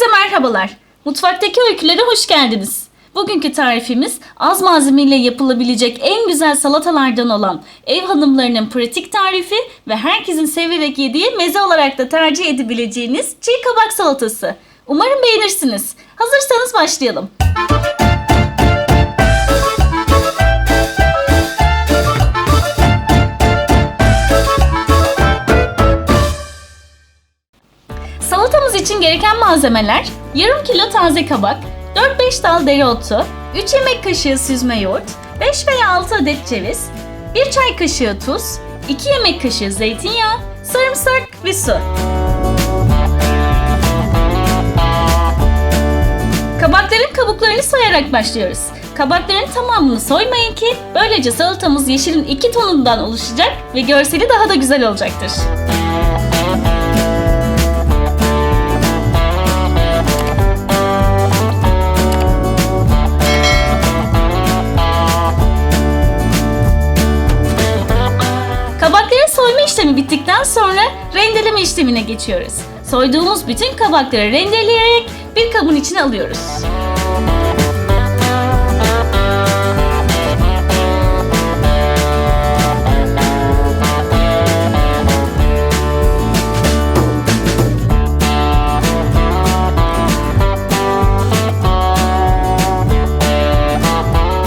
Herkese merhabalar. Mutfaktaki öykülere hoş geldiniz. Bugünkü tarifimiz az malzemeyle yapılabilecek en güzel salatalardan olan ev hanımlarının pratik tarifi ve herkesin severek yediği meze olarak da tercih edebileceğiniz çiğ kabak salatası. Umarım beğenirsiniz. Hazırsanız başlayalım. Salatamız için gereken malzemeler yarım kilo taze kabak, 4-5 dal dereotu, 3 yemek kaşığı süzme yoğurt, 5 veya 6 adet ceviz, 1 çay kaşığı tuz, 2 yemek kaşığı zeytinyağı, sarımsak ve su. Kabakların kabuklarını soyarak başlıyoruz. Kabakların tamamını soymayın ki böylece salatamız yeşilin iki tonundan oluşacak ve görseli daha da güzel olacaktır. Soyma işlemi bittikten sonra rendeleme işlemine geçiyoruz. Soyduğumuz bütün kabakları rendeleyerek bir kabın içine alıyoruz.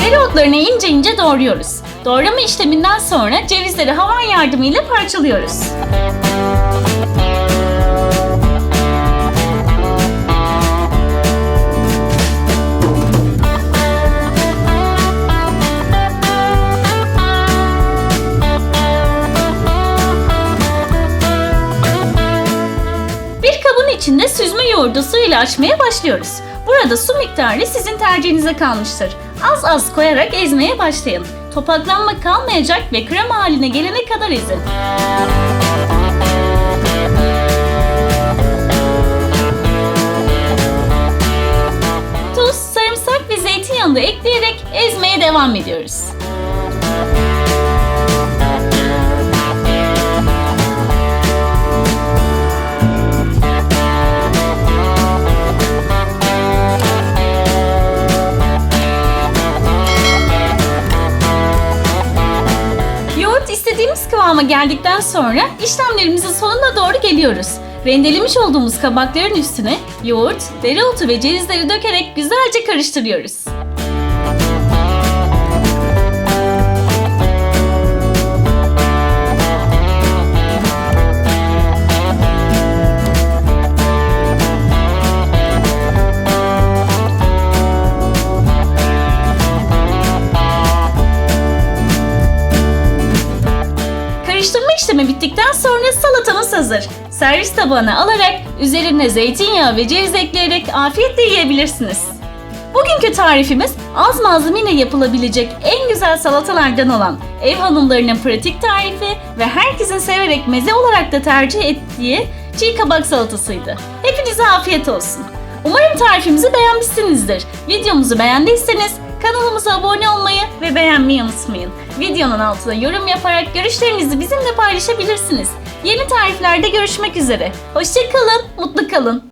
Dereotlarını ince ince doğruyoruz. Doğrama işleminden sonra cevizleri havan yardımıyla parçalıyoruz. İçinde süzme yoğurdu su ile açmaya başlıyoruz. Burada su miktarı sizin tercihinize kalmıştır. Az az koyarak ezmeye başlayın. Topaklanma kalmayacak ve krema haline gelene kadar ezin. Tuz, sarımsak ve zeytinyağını da ekleyerek ezmeye devam ediyoruz. Kıvama geldikten sonra işlemlerimizin sonuna doğru geliyoruz. Rendelemiş olduğumuz kabakların üstüne yoğurt, dereotu ve cevizleri dökerek güzelce karıştırıyoruz. Karıştırma işlemi bittikten sonra salatamız hazır. Servis tabağına alarak üzerine zeytinyağı ve ceviz ekleyerek afiyetle yiyebilirsiniz. Bugünkü tarifimiz az malzemeyle yapılabilecek en güzel salatalardan olan ev hanımlarının pratik tarifi ve herkesin severek meze olarak da tercih ettiği çiğ kabak salatasıydı. Hepinize afiyet olsun. Umarım tarifimizi beğenmişsinizdir. Videomuzu beğendiyseniz kanalımıza abone olmayı ve beğenmeyi unutmayın. Videonun altına yorum yaparak görüşlerinizi bizimle paylaşabilirsiniz. Yeni tariflerde görüşmek üzere. Hoşçakalın, mutlu kalın.